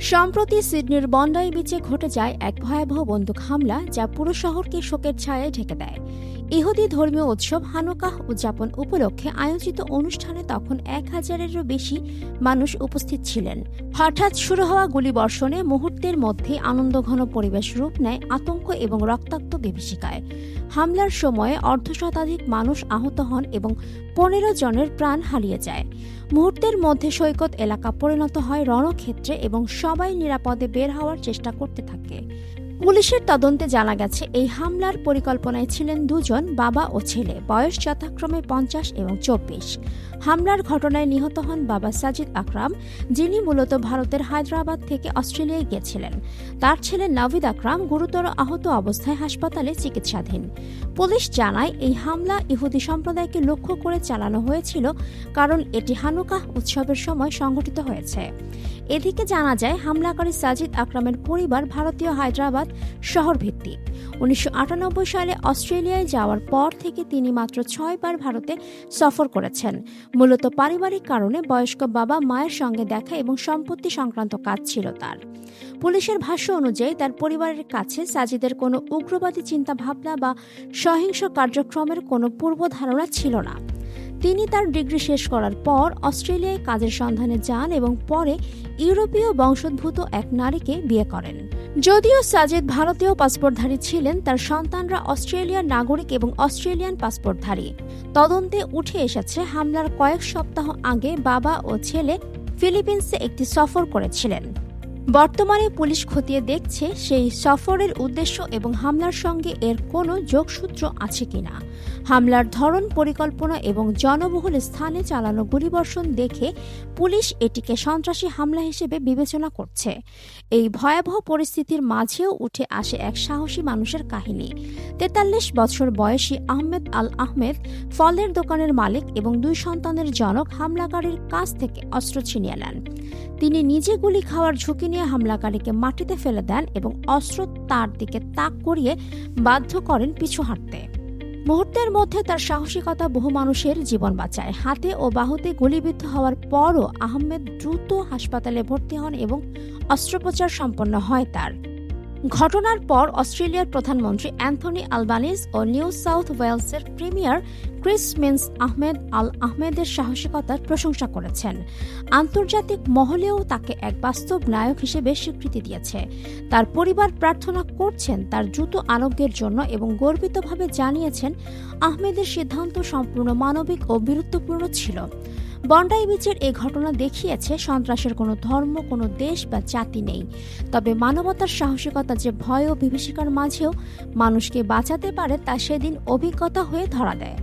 সম্প্রতি সিডনির বন্ডাই বিচে ঘটে যায় এক ভয়াবহ বন্দুক হামলা যা পুরো শহরকে শোকের ছায়ায় ঢেকে দেয়। ইহুদি ধর্মীয় উৎসব হানুকাহ উদযাপন উপলক্ষে আয়োজিত অনুষ্ঠানে তখন এক হাজারেরও বেশি মানুষ উপস্থিত ছিলেন। হঠাৎ শুরু হওয়া গুলিবর্ষণে মুহূর্তের মধ্যে আনন্দঘন পরিবেশ রূপ নেয় আতঙ্ক এবং রক্তাক্ত বিভীষিকায়। হামলার সময়ে অর্ধশতাধিক মানুষ আহত হন এবং পনেরো জনের প্রাণ হারিয়ে যায়। মুহূর্তের মধ্যে সৈকত এলাকা পরিণত হয় রণক্ষেত্রে এবং সবাই নিরাপদে বের হওয়ার চেষ্টা করতে থাকে। পুলিশের তদন্তে জানা গেছে, এই হামলার পরিকল্পনায় ছিলেন দুজন বাবা ও ছেলে। বয়স যথাক্রমে পঞ্চাশ এবং চব্বিশ। হামলার ঘটনায় নিহত হন বাবা সাজিদ আকরাম, যিনি মূলত ভারতের হায়দ্রাবাদ থেকে অস্ট্রেলিয়ায় গিয়েছিলেন। তার ছেলে নাভিদ আকরাম গুরুতর আহত অবস্থায় হাসপাতালে চিকিৎসাধীন। পুলিশ জানায়, এই হামলা ইহুদি সম্প্রদায়কে লক্ষ্য করে চালানো হয়েছিল কারণ এটি হানুকাহ উৎসবের সময় সংঘটিত হয়েছে। এদিকে জানা যায়, হামলাকারী সাজিদ আকরামের পরিবার ভারতীয় হায়দ্রাবাদ শহর ভিত্তিক উনিশশো আটানব্বই সালে অস্ট্রেলিয়ায় যাওয়ার পর থেকে তিনি মাত্র ছয়বার ভারতে সফর করেছেন। মূলত পারিবারিক কারণে বয়স্ক বাবা মায়ের সঙ্গে দেখা এবং সম্পত্তি সংক্রান্ত কাজ ছিল তার। পুলিশের ভাষ্য অনুযায়ী তার পরিবারের কাছে সাজিদের কোনো উগ্রবাদী চিন্তা ভাবনা বা সহিংস কার্যক্রমের কোনো পূর্ব ধারণা ছিল না। তিনি তার ডিগ্রি শেষ করার পর অস্ট্রেলিয়ায় কাজের সন্ধানে যান এবং পরে ইউরোপীয় বংশোদ্ভূত এক নারীকে বিয়ে করেন। যদিও সাজেদ ভারতীয় পাসপোর্টধারী ছিলেন, তার সন্তানরা অস্ট্রেলিয়ার নাগরিক এবং অস্ট্রেলিয়ান পাসপোর্টধারী। তদন্তে উঠে এসেছে হামলার কয়েক সপ্তাহ আগে বাবা ও ছেলে ফিলিপিন্সে একটি সফর করেছিলেন। বর্তমানে পুলিশ খতিয়ে দেখছে সেই সফরের উদ্দেশ্য এবং হামলার সঙ্গে এর কোনো যোগসূত্র আছে কিনা। হামলার ধরন, পরিকল্পনা এবং জনবহুল স্থানে চালানো গুলিবর্ষণ দেখে পুলিশ এটিকে সন্ত্রাসী হামলা হিসেবে বিবেচনা করছে। এই ভয়াবহ পরিস্থিতির মাঝেও উঠে আসে এক সাহসী মানুষের কাহিনী। তেতাল্লিশ বছর বয়সী আহমেদ আল আহমেদ ফলের দোকানের মালিক এবং দুই সন্তানের জনক হামলাকারীর কাছ থেকে অস্ত্র ছিনিয়ে নেন। তিনি নিজে গুলি খাওয়ার ঝুঁকি নিয়ে হামলাকারীকে মাটিতে ফেলে দেন এবং অস্ত্র তার দিকে তাক করিয়ে বাধ্য করেন পিছু হাঁটতে। মুহূর্তের মধ্যে তার সাহসিকতা বহু মানুষের জীবন বাঁচায়। হাতে ও বাহুতে গুলিবিদ্ধ হওয়ার পরও আহমেদ দ্রুত হাসপাতালে ভর্তি হন এবং অস্ত্রোপচার সম্পন্ন হয় তার। ঘটনার পর অস্ট্রেলিয়ার প্রধানমন্ত্রী অ্যান্থনি আলবানিজ ও নিউ সাউথ ওয়েলসের premier Chris Minns Ahmed al আহমেদের সাহসিকতার প্রশংসা করেছেন। আন্তর্জাতিক মহলেও তাকে এক বাস্তব নায়ক হিসেবে স্বীকৃতি দিয়েছে। তার পরিবার প্রার্থনা করছেন তার দ্রুত আরোগ্যের জন্য এবং গর্বিতভাবে জানিয়েছেন আহমেদের সিদ্ধান্ত সম্পূর্ণ মানবিক ও বীরত্বপূর্ণ ছিল। বন্ডাই বিচের এই ঘটনা দেখিয়েছে, সন্ত্রাসের কোনো ধর্ম, কোনো দেশ বা জাতি নেই। তবে মানবতার সাহসিকতা যে ভয় ও বিভীষিকার মাঝেও মানুষকে বাঁচাতে পারে তা সেদিন অভিজ্ঞতা হয়ে ধরা দেয়।